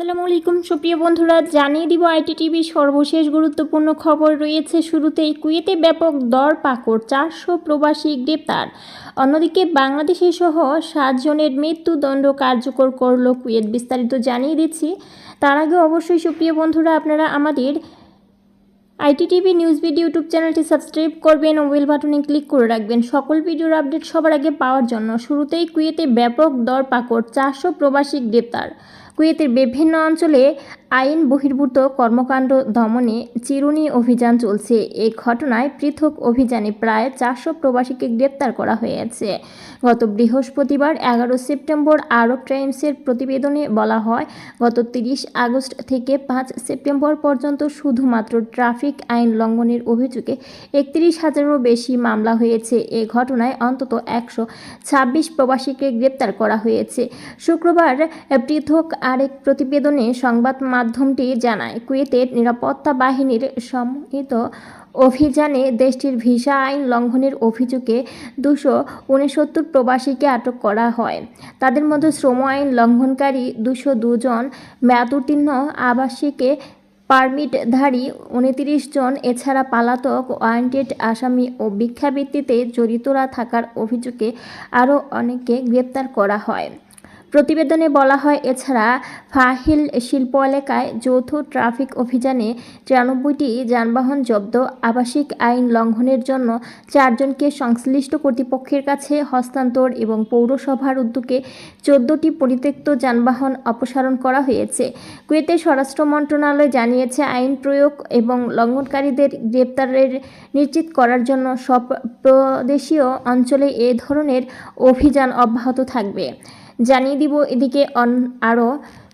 আসসালামু আলাইকুম। সুপ্রিয় বন্ধুরা, জানিয়ে দিব আইটিটিভি সর্বশেষ গুরুত্বপূর্ণ খবর রয়েছে শুরুতেই কুয়েতে ব্যাপক দর পাকড়, চারশো প্রবাসী গ্রেপ্তার। অন্যদিকে বাংলাদেশি সহ সাতজনের মৃত্যুদণ্ড কার্যকর করল কুয়েত, বিস্তারিত জানিয়ে দিচ্ছি। তার আগে অবশ্যই, সুপ্রিয় বন্ধুরা, আপনারা আমাদের IT TV news video YouTube চ্যানেলটি সাবস্ক্রাইব করবেন ও বেল বাটনে ক্লিক করে রাখবেন। সকল ভিডিওর আপডেট সবার আগে পাওয়ার জন্য শুরুতেই কুয়েতে ব্যাপক দর পাকড়, চারশো প্রবাসী গ্রেপ্তার। কুয়েতের বিভিন্ন অঞ্চলে আইন বহির্ভূত কর্মকাণ্ড দমনে চিরুনি অভিযান চলছে। এই ঘটনায় পৃথক অভিযানে প্রায় চারশো প্রবাসীকে গ্রেপ্তার করা হয়েছে। গত বৃহস্পতিবার এগারো সেপ্টেম্বর আরব টাইমসের প্রতিবেদনে বলা হয়, গত তিরিশ আগস্ট থেকে পাঁচ সেপ্টেম্বর পর্যন্ত শুধুমাত্র ট্রাফিক আইন লঙ্ঘনের অভিযোগে একত্রিশ হাজারেরও বেশি মামলা হয়েছে। এ ঘটনায় অন্তত একশো ছাব্বিশ প্রবাসীকে গ্রেপ্তার করা হয়েছে। শুক্রবার পৃথক আরেক প্রতিবেদনে সংবাদ মাধ্যমটি জানায়, কুয়েতের নিরাপত্তা বাহিনীর সম্মিলিত অভিযানে দেশটির ভিসা আইন লঙ্ঘনের অভিযোগে দুশো উনসত্তর প্রবাসীকে আটক করা হয়। তাদের মধ্যে শ্রম আইন লঙ্ঘনকারী দুশো দুজন মেয়াদোত্তীর্ণ আবাসিকে পারমিটধারী উনত্রিশ জন, এছাড়া পালাতক, ওয়ারেন্টেড আসামি ও ভিক্ষাবৃত্তিতে জড়িতরা থাকার অভিযোগে আরও অনেককে গ্রেপ্তার করা হয়। প্রতিবেদনে বলা হয়, এছাড়া ফাহিল শিল্প এলাকায় যৌথ ট্রাফিক অভিযানে তিরানব্বইটি যানবাহন জব্দ, আবাসিক আইন লঙ্ঘনের জন্য চারজনকে সংশ্লিষ্ট কর্তৃপক্ষের কাছে হস্তান্তর এবং পৌরসভার উদ্যোগে চোদ্দটি পরিত্যক্ত যানবাহন অপসারণ করা হয়েছে। কুয়েতের স্বরাষ্ট্র মন্ত্রণালয় জানিয়েছে, আইন প্রয়োগ এবং লঙ্ঘনকারীদের গ্রেপ্তারের নিশ্চিত করার জন্য সব প্রদেশীয় অঞ্চলে এ ধরনের অভিযান অব্যাহত থাকবে। জানিয়ে দিব এদিকে অন আরও।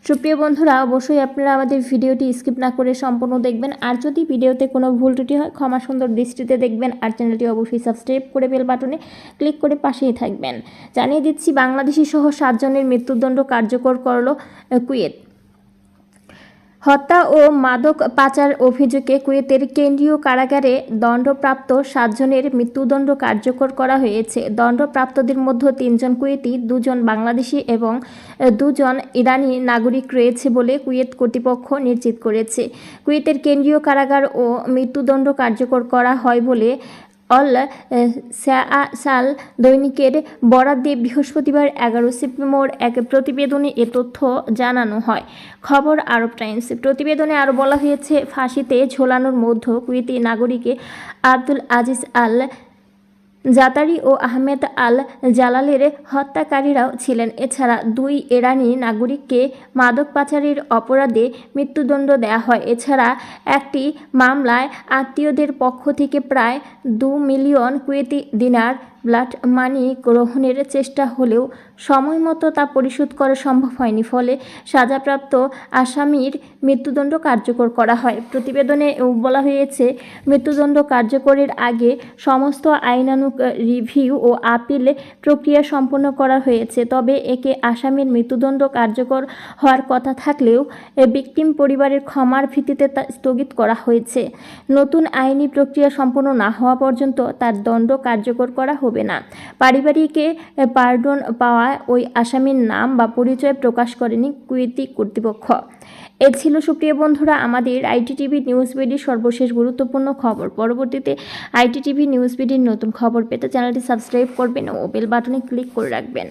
সুপ্রিয় বন্ধুরা, অবশ্যই আপনারা আমাদের ভিডিওটি স্কিপ না করে সম্পূর্ণ দেখবেন। আর যদি ভিডিওতে কোনো ভুল ত্রুটি হয়, ক্ষমা সুন্দর দৃষ্টিতে দেখবেন। আর চ্যানেলটি অবশ্যই সাবস্ক্রাইব করে বেল বাটনে ক্লিক করে পাশেই থাকবেন। জানিয়ে দিচ্ছি, বাংলাদেশি সহ সাতজনের মৃত্যুদণ্ড কার্যকর করল কুয়েত। হত্যা ও মাদক পাচার অভিযোগে কুয়েতের কেন্দ্রীয় কারাগারে দণ্ডপ্রাপ্ত সাতজনের মৃত্যুদণ্ড কার্যকর করা হয়েছে। দণ্ডপ্রাপ্তদের মধ্যে তিনজন কুয়েতি, দুজন বাংলাদেশি এবং দুজন ইরানি নাগরিক রয়েছে বলে কুয়েত কর্তৃপক্ষ নিশ্চিত করেছে। কুয়েতের কেন্দ্রীয় কারাগার ও মৃত্যুদণ্ড কার্যকর করা হয় বলে অল সাল দৈনিকের বরাদ্দে বৃহস্পতিবার এগারো সেপ্টেম্বর এক প্রতিবেদনে এ তথ্য জানানো হয়। খবর আরব টাইমস। প্রতিবেদনে আরও বলা হয়েছে, ফাঁসিতে ঝোলানোর মধ্য কুয়েতি নাগরিকে আব্দুল আজিজ আল জাতারি ও আহমেদ আল জালালের হত্যাকারীরাও ছিলেন। এছাড়া দুই ইরানি নাগরিককে মাদক পাচারের অপরাধে মৃত্যুদণ্ড দেয়া হয়। এছাড়া একটি মামলায় আত্মীয়দের পক্ষ থেকে প্রায় দু million Kuwaiti dinar blood money গ্রহণের চেষ্টা হলেও সময় মতো তা পরিশোধ করা সম্ভব হয়নি। ফলে সাজাপ্রাপ্ত আসামির মৃত্যুদণ্ড কার্যকর করা হয়। প্রতিবেদনে বলা হয়েছে, মৃত্যুদণ্ড কার্যকরের আগে সমস্ত আইনানুগ রিভিউ ও আপিল প্রক্রিয়া সম্পন্ন করা হয়েছে। তবে একে আসামির মৃত্যুদণ্ড কার্যকর হওয়ার কথা থাকলেও বিক্টিম পরিবারের ক্ষমার ভিত্তিতে তা স্থগিত করা হয়েছে। নতুন আইনি প্রক্রিয়া সম্পন্ন না হওয়া পর্যন্ত তার দণ্ড কার্যকর করা হবে না। পারিবারিকে পার্ডন পাওয়া ওই আসামির নাম বা পরিচয় প্রকাশ করেনি কুয়েতি কর্তৃপক্ষ। এ ছিল, সুপ্রিয় বন্ধুরা, আমাদের আইটিটিভি নিউজ বিডির সর্বশেষ গুরুত্বপূর্ণ খবর। পরবর্তীতে আইটিটিভি নিউজ বিডির নতুন খবর পেতে চ্যানেলটি সাবস্ক্রাইব করবেন ও বেল বাটনে ক্লিক করে রাখবেন।